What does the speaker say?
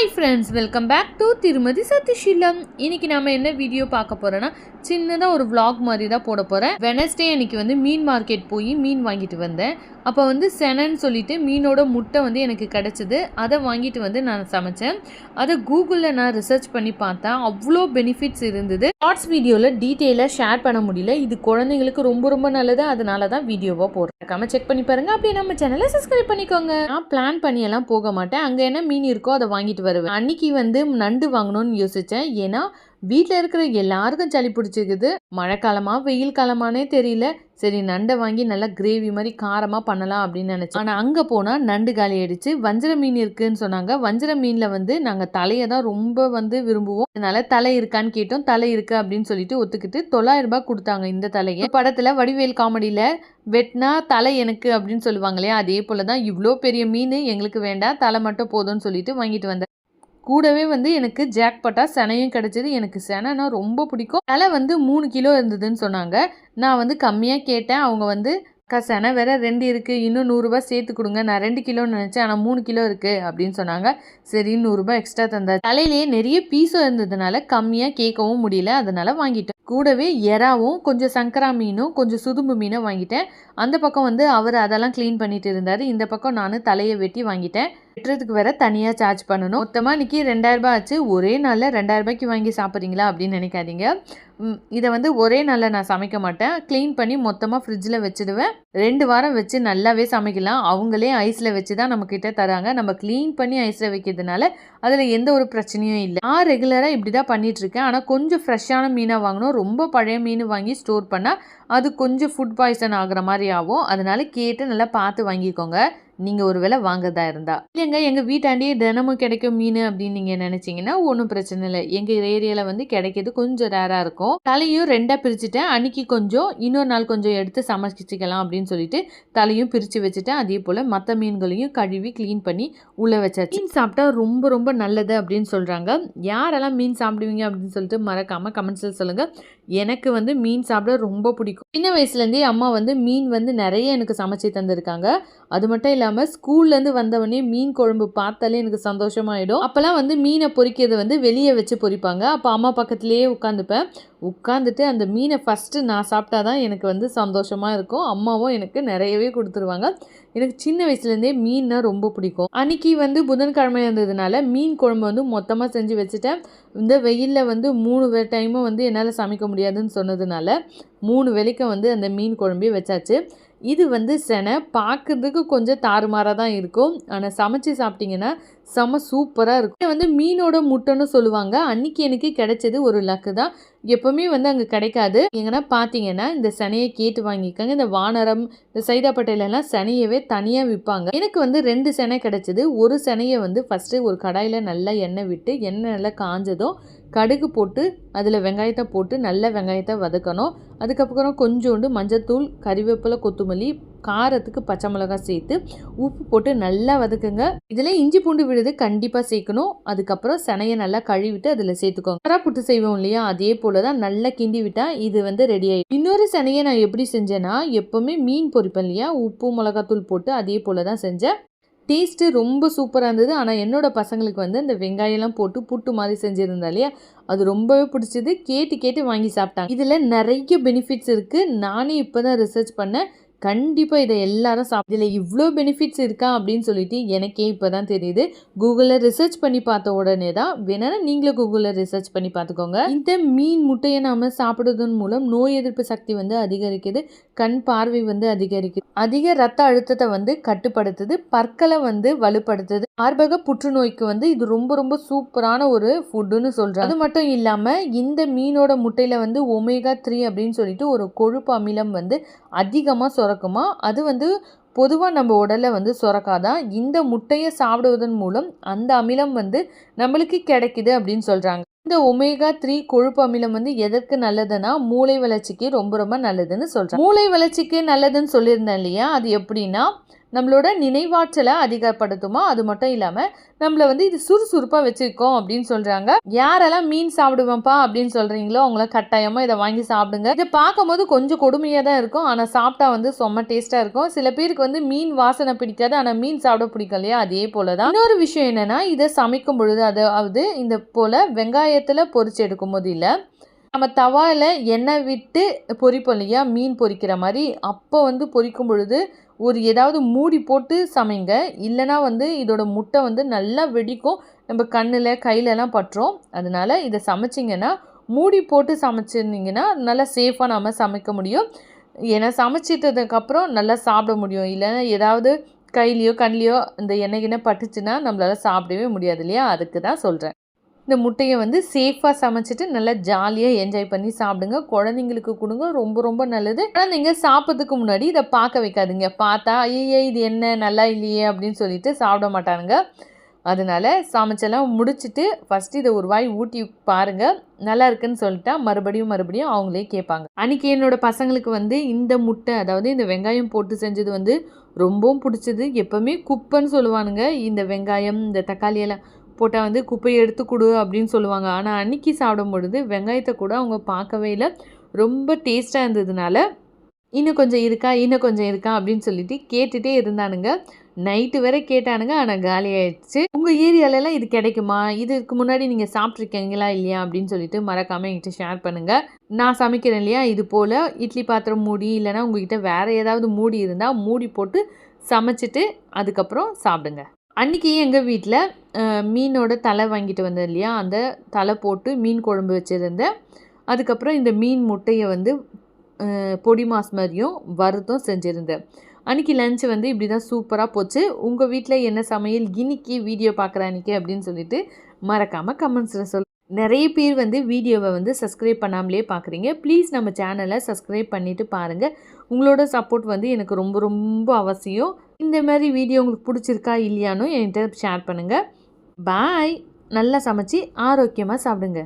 Hi friends welcome back to திருமதி சத்திஷீலம் இன்னைக்கு நாம என்ன வீடியோ பார்க்க போறோம்னா சின்னதாக ஒரு விளாக் மாதிரி தான் போட போகிறேன் வெனஸ்டே அன்னைக்கு வந்து மீன் மார்க்கெட் போய் மீன் வாங்கிட்டு வந்தேன். அப்போ வந்து செனன்னு சொல்லிட்டு மீனோட முட்டை வந்து எனக்கு கிடச்சிது. அதை வாங்கிட்டு வந்து நான் சமைச்சேன். அதை கூகுளில் நான் ரிசர்ச் பண்ணி பார்த்தேன் அவ்வளோ பெனிஃபிட்ஸ் இருந்தது. ஷார்ட்ஸ் வீடியோவில் டீட்டெயிலாக ஷேர் பண்ண முடியல. இது குழந்தைங்களுக்கு ரொம்ப ரொம்ப நல்லது. அதனால தான் வீடியோவாக போடுறேன். கம்ம செக் பண்ணி பாருங்கள் அப்படியே நம்ம சேனலை சப்ஸ்கிரைப் பண்ணிக்கோங்க. நான் பிளான் பண்ணியெல்லாம் போக மாட்டேன். அங்கே என்ன மீன் இருக்கோ அதை வாங்கிட்டு வருவேன். அன்னைக்கு வந்து நண்டு வாங்கணும்னு யோசித்தேன் ஏன்னா வீட்டில் இருக்கிற எல்லாருக்கும் சளி பிடிச்சிக்குது. மழைக்காலமா வெயில் காலமானே தெரியல. சரி நண்டை வாங்கி நல்லா கிரேவி மாதிரி காரமாக பண்ணலாம் அப்படின்னு நினச்சேன். ஆனால் அங்கே போனால் நண்டு காலி ஆயிடுச்சு. வஞ்சர மீன் இருக்குன்னு சொன்னாங்க. வஞ்சர மீனில் வந்து நாங்கள் தலையை தான் ரொம்ப வந்து விரும்புவோம். அதனால தலை இருக்கான்னு கேட்டோம். தலை இருக்கு அப்படின்னு சொல்லிட்டு ஒத்துக்கிட்டு தொள்ளாயிரம் ரூபாய் கொடுத்தாங்க இந்த தலையை. படத்தில் வடிவேல் காமெடியில் வெட்டினா தலை எனக்கு அப்படின்னு சொல்லுவாங்களே அதே போல தான் இவ்வளோ பெரிய மீன் எங்களுக்கு வேண்டாம். தலை மட்டும் போதும்னு சொல்லிட்டு வாங்கிட்டு வந்தேன். கூடவே வந்து எனக்கு ஜாக்பட்டா செனையும் கிடச்சிது. எனக்கு செனைனா ரொம்ப பிடிக்கும். தலை வந்து மூணு கிலோ இருந்ததுன்னு சொன்னாங்க. நான் வந்து கம்மியாக கேட்டேன். அவங்க வந்து அக்கா செனை வேற ரெண்டு இருக்குது இன்னும் நூறுரூபா சேர்த்து கொடுங்க. நான் ரெண்டு கிலோன்னு நினச்சேன். ஆனால் மூணு கிலோ இருக்குது அப்படின்னு சொன்னாங்க. சரி நூறுரூபா எக்ஸ்ட்ரா தந்தார் தலையிலேயே நிறைய பீஸும் இருந்ததுனால கம்மியாக கேட்கவும் முடியல. அதனால் வாங்கிட்டேன். கூடவே எறாவும் கொஞ்சம் சங்கரா மீனும் கொஞ்சம் சுதும்பு மீனும் வாங்கிட்டேன். அந்த பக்கம் வந்து அவர் அதெல்லாம் க்ளீன் பண்ணிட்டு இருந்தார். இந்த பக்கம் நான் தலையை வெட்டி வாங்கிட்டேன். வெட்டுறதுக்கு வேற தனியாக சார்ஜ் பண்ணணும். மொத்தமாக இன்னைக்கு ரெண்டாயிரம் ரூபாய் ஆச்சு. ஒரே நாளில் ரெண்டாயிரம் ரூபாய்க்கு வாங்கி சாப்பிட்றீங்களா அப்படின்னு நினைக்காதீங்க. இதை வந்து ஒரே நாளில் நான் சமைக்க மாட்டேன். க்ளீன் பண்ணி மொத்தமாக ஃப்ரிட்ஜில் வச்சுடுவேன். ரெண்டு வாரம் வச்சு நல்லாவே சமைக்கலாம். அவங்களே ஐஸில் வச்சு தான் நம்மக்கிட்ட தராங்க. நம்ம க்ளீன் பண்ணி ஐஸில் வைக்கிறதுனால அதில் எந்த ஒரு பிரச்சனையும் இல்லை. நான் ரெகுலராக இப்படி தான் பண்ணிகிட்ருக்கேன் ஆனால் கொஞ்சம் ஃப்ரெஷ்ஷான மீனாக வாங்கணும். ரொம்ப பழைய மீன் வாங்கி ஸ்டோர் பண்ணால் அது கொஞ்சம் ஃபுட் பாய்சன் ஆகிற மாதிரி ஆகும். அதனால் கேட்டு நல்லா பார்த்து வாங்கிக்கோங்க. நீங்கள் ஒரு வேளை வாங்கதா இருந்தா. இல்லைங்க எங்கள் வீட்டாண்டியே தினமும் கிடைக்கும் மீன் அப்படின்னு நீங்கள் நினச்சிங்கன்னா ஒன்றும் பிரச்சனை இல்லை. எங்கள் ஏரியாவில் வந்து கிடைக்கிறது கொஞ்சம் ரேராக இருக்கும். தலையும் ரெண்டாக பிரிச்சுட்டேன். அன்னைக்கு கொஞ்சம் இன்னொரு நாள் கொஞ்சம் எடுத்து சமைச்சிக்கலாம் அப்படின்னு சொல்லிட்டு தலையும் பிரித்து வச்சுட்டேன். அதே போல் மற்ற மீன்களையும் கழுவி க்ளீன் பண்ணி உள்ளே வச்சாச்சு. மீன் சாப்பிட்டா ரொம்ப ரொம்ப நல்லது அப்படின்னு சொல்கிறாங்க யாரெல்லாம் மீன் சாப்பிடுவீங்க அப்படின்னு சொல்லிட்டு மறக்காமல் கமெண்ட்ஸில் சொல்லுங்கள் எனக்கு வந்து மீன் சாப்பிட ரொம்ப பிடிக்கும். சின்ன வயசுலேருந்தே அம்மா வந்து மீன் வந்து நிறைய எனக்கு சமைச்சு தந்திருக்காங்க. அது மட்டும் இல்லாமல் ஸ்கூல்லேருந்து வந்தவொடனே மீன் குழம்பு பார்த்தாலே எனக்கு சந்தோஷமாயிடும். அப்போல்லாம் வந்து மீனை பொறிக்கிறது வந்து வெளியே வச்சு பொரிப்பாங்க அப்போ அம்மா பக்கத்துலேயே உட்காந்துப்பேன். உட்காந்துட்டு அந்த மீனை ஃபஸ்ட்டு நான் சாப்பிட்டா தான் எனக்கு வந்து சந்தோஷமாக இருக்கும். அம்மாவும் எனக்கு நிறையவே கொடுத்துருவாங்க. எனக்கு சின்ன வயசுலேருந்தே மீன்னா ரொம்ப பிடிக்கும். அன்னைக்கு வந்து புதன்கிழமை இருந்ததுனால மீன் குழம்பு வந்து மொத்தமாக செஞ்சு வச்சுட்டேன். இந்த வெயிலில் வந்து மூணு டைமும் வந்து என்னால் சமைக்க முடியாதுன்னு சொன்னதுனால மூணு வெளிக்க வந்து அந்த மீன் குழம்பே வச்சாச்சு. இது வந்து செனை. பார்க்கறதுக்கு கொஞ்சம் தாறுமாறாக தான் இருக்கும். ஆனால் சமைச்சு சாப்பிட்டிங்கன்னா செம சூப்பராக இருக்கும். வந்து மீனோட முட்டைன்னு சொல்லுவாங்க. அன்னைக்கு எனக்கு கிடைச்சது ஒரு லக்கு தான். எப்போவுமே வந்து அங்கே கிடைக்காது. எங்கன்னா பார்த்தீங்கன்னா இந்த சனையை கேட்டு வாங்கிக்கோங்க இந்த வானரம் இந்த சைதாப்பட்டையிலலாம் சனையவே தனியாக விற்பாங்க. எனக்கு வந்து ரெண்டு செனை கிடைச்சது. ஒரு செனையை வந்து ஃபஸ்ட்டு ஒரு கடாயில் நல்லா எண்ணெய் விட்டு எண்ணெய் நல்லா காஞ்சதும் கடுகு போட்டு அதில் வெங்காயத்தை போட்டு நல்ல வெங்காயத்தை வதக்கணும். அதுக்கப்புறம் கொஞ்சோண்டு மஞ்சத்தூள் கறிவேப்பிலை கொத்தமல்லி காரத்துக்கு பச்சை மிளகாய் சேர்த்து உப்பு போட்டு நல்லா வதக்குங்க. இதில் இஞ்சி பூண்டு விழுது கண்டிப்பாக சேர்க்கணும். அதுக்கப்புறம் சனையை நல்லா கழுவிட்டு அதில் சேர்த்துக்கோங்க. கரா புட்டு செய்வோம் இல்லையா? அதே போல் தான் நல்லா கிண்டி விட்டால் இது வந்து ரெடி ஆகிடும் இன்னொரு சனையை நான் எப்படி செஞ்சேன்னா எப்போவுமே மீன் பொரிப்பேன் இல்லையா? உப்பு மிளகாத்தூள் போட்டு அதே போல் தான் செஞ்சேன். டேஸ்ட்டு ரொம்ப சூப்பராக இருந்தது. ஆனால் என்னோடய பசங்களுக்கு வந்து இந்த வெங்காயம்லாம் போட்டு புட்டு மாதிரி செஞ்சுருந்தா இல்லையா? அது ரொம்பவே பிடிச்சது. கேட்டு கேட்டு வாங்கி சாப்பிட்டாங்க. இதில் நிறைய பெனிஃபிட்ஸ் இருக்குது நானே இப்போ தான் ரிசர்ச் பண்ணேன். கண்டிப்பாக இதை எல்லாரும் சாப்பிட இதில் இவ்வளோ பெனிஃபிட்ஸ் இருக்கா அப்படின்னு சொல்லிட்டு எனக்கே இப்போ தான் தெரியுது. கூகுளில் ரிசர்ச் பண்ணி பார்த்த உடனே தான் வேணா நீங்களும் கூகுளில் ரிசர்ச் பண்ணி பார்த்துக்கோங்க. இந்த மீன் முட்டையை நாம் சாப்பிடுவதன் மூலம் நோய் எதிர்ப்பு சக்தி வந்து அதிகரிக்குது கண் பார்வை வந்து அதிகரிக்குது. அதிக ரத்த அழுத்தத்தை வந்து கட்டுப்படுத்துது பற்களை வந்து வலுப்படுத்துது. மார்பக புற்றுநோய்க்கு வந்து இது ரொம்ப ரொம்ப சூப்பரான ஒரு ஃபுட்டுன்னு சொல்கிறாங்க அது மட்டும் இல்லாமல் இந்த மீனோட முட்டையில் வந்து ஒமேகா த்ரீ அப்படின்னு சொல்லிட்டு ஒரு கொழுப்பு அமிலம் வந்து அதிகமாக சுரக்குமா? அது வந்து பொதுவாக நம்ம உடலில் வந்து சுரக்காதான் இந்த முட்டையை சாப்பிடுவதன் மூலம் அந்த அமிலம் வந்து நம்மளுக்கு கிடைக்குது அப்படின்னு சொல்கிறாங்க இந்த ஒமேகா த்ரீ கொழுப்பு அமிலம் வந்து எதற்கு நல்லதுன்னா மூளை வளர்ச்சிக்கு ரொம்ப ரொம்ப நல்லதுன்னு சொல்கிறாங்க மூளை வளர்ச்சிக்கு நல்லதுன்னு சொல்லியிருந்தேன் இல்லையா? அது எப்படின்னா நம்மளோட நினைவாற்றலை அதிகப்படுத்துமா? அது மட்டும் இல்லாமல் நம்மளை வந்து இது சுறுசுறுப்பாக வச்சுருக்கோம் அப்படின்னு சொல்கிறாங்க யாரெல்லாம் மீன் சாப்பிடுவேன்ப்பா அப்படின்னு சொல்கிறீங்களோ அவங்கள கட்டாயமாக இதை வாங்கி சாப்பிடுங்க. இதை பார்க்கும்போது கொஞ்சம் கொடுமையாக தான் இருக்கும். ஆனால் சாப்பிட்டா வந்து செம்ம டேஸ்ட்டாக இருக்கும். சில பேருக்கு வந்து மீன் வாசனை பிடிக்காது. ஆனால் மீன் சாப்பிட பிடிக்கும் இல்லையா? அதே போல தான் இன்னொரு விஷயம் என்னென்னா இதை சமைக்கும் பொழுது அதாவது இந்த போல் வெங்காயத்தில் பொறிச்சு எடுக்கும் போது இல்லை நம்ம தவாயில் எண்ணெய் விட்டு பொரிப்போம் இல்லையா? மீன் பொரிக்கிற மாதிரி. அப்போ வந்து பொரிக்கும் பொழுது ஒரு ஏதாவது மூடி போட்டு சமைங்க. இல்லைனா வந்து இதோட முட்டை வந்து நல்லா வெடிக்கும். நம்ம கண்ணில் கையிலலாம் பட்டுரும். அதனால் இதை சமைச்சிங்கன்னா மூடி போட்டு சமைச்சிருந்தீங்கன்னா நல்லா சேஃபாக நாம் சமைக்க முடியும். ஏன்னா சமைச்சிட்டதுக்கப்புறம் நல்லா சாப்பிட முடியும். இல்லைன்னா ஏதாவது கையிலையோ கண்ணிலையோ இந்த எண்ணெய் கிண்ணெய் பட்டுச்சுன்னா நம்மளால் சாப்பிடவே முடியாது இல்லையா? அதுக்கு தான் சொல்கிறேன் இந்த முட்டையை வந்து சேஃபாக சமைச்சிட்டு நல்லா ஜாலியாக என்ஜாய் பண்ணி சாப்பிடுங்க. குழந்தைங்களுக்கு கொடுங்க ரொம்ப ரொம்ப நல்லது. குழந்தைங்க சாப்பிட்றதுக்கு முன்னாடி இதை பார்க்க வைக்காதுங்க. பார்த்தா ஐயே இது என்ன? நல்லா இல்லையே அப்படின்னு சொல்லிட்டு சாப்பிட மாட்டானுங்க. அதனால சமைச்செல்லாம் முடிச்சுட்டு ஃபஸ்ட்டு இதை ஒரு வாய் ஊட்டி பாருங்கள் நல்லா இருக்குன்னு சொல்லிட்டா மறுபடியும் மறுபடியும் அவங்களே கேட்பாங்க. அன்றைக்கி என்னோட பசங்களுக்கு வந்து இந்த முட்டை அதாவது இந்த வெங்காயம் போட்டு செஞ்சது வந்து ரொம்பவும் பிடிச்சது. எப்போவுமே குப்பைன்னு சொல்லுவானுங்க. இந்த வெங்காயம் இந்த தக்காளி எல்லாம் போட்டால் வந்து குப்பையை எடுத்து கொடு அப்படின்னு சொல்லுவாங்க. ஆனால் அன்னைக்கு சாப்பிடும் பொழுது வெங்காயத்தை கூட அவங்க பார்க்கவே இல்லை. ரொம்ப டேஸ்ட்டாக இருந்ததுனால இன்னும் கொஞ்சம் இருக்கா? இன்னும் கொஞ்சம் இருக்கா? அப்படின்னு சொல்லிட்டு கேட்டுகிட்டே இருந்தானுங்க. நைட்டு வரை கேட்டானுங்க. ஆனால் காலி ஆயிடுச்சு. உங்கள் ஏரியாலலாம் இது கிடைக்குமா? இதுக்கு முன்னாடி நீங்கள் சாப்பிட்ருக்கீங்களா இல்லையா? அப்படின்னு சொல்லிட்டு மறக்காமல் என்கிட்ட ஷேர் பண்ணுங்கள் நான் சமைக்கிறேன் இல்லையா? இது போல் இட்லி பாத்திரம் மூடி இல்லைனா உங்ககிட்ட வேறு ஏதாவது மூடி இருந்தால் மூடி போட்டு சமைச்சிட்டு அதுக்கப்புறம் சாப்பிடுங்க. அன்றைக்கி எங்கள் வீட்டில் மீனோட தலை வாங்கிட்டு வந்தேன் இல்லையா? அந்த தலை போட்டு மீன் குழம்பு வச்சுருந்தேன் அதுக்கப்புறம் இந்த மீன் முட்டையை வந்து பொடி மாஸ் மாதிரியும் வறுத்தும் செஞ்சுருந்தேன் அன்றைக்கி லஞ்சு வந்து இப்படி தான் சூப்பராக போச்சு. உங்கள் வீட்டில் என்ன சமையல்? இன்னைக்கு வீடியோ பார்க்குற அன்றைக்கி அப்படின்னு சொல்லிட்டு மறக்காமல் கமெண்ட்ஸில் சொல் நிறைய பேர் வந்து வீடியோவை வந்து சப்ஸ்கிரைப் பண்ணாமலே பார்க்குறீங்க ப்ளீஸ் நம்ம சேனலை சப்ஸ்கிரைப் பண்ணிவிட்டு பாருங்கள் உங்களோட சப்போர்ட் வந்து எனக்கு ரொம்ப ரொம்ப அவசியம். இந்த மாதிரி வீடியோ உங்களுக்கு பிடிச்சிருக்கா இல்லையானோ என்கிட்ட ஷேர் பண்ணுங்கள் பாய் நல்லா சமைச்சு ஆரோக்கியமாக சாப்பிடுங்க.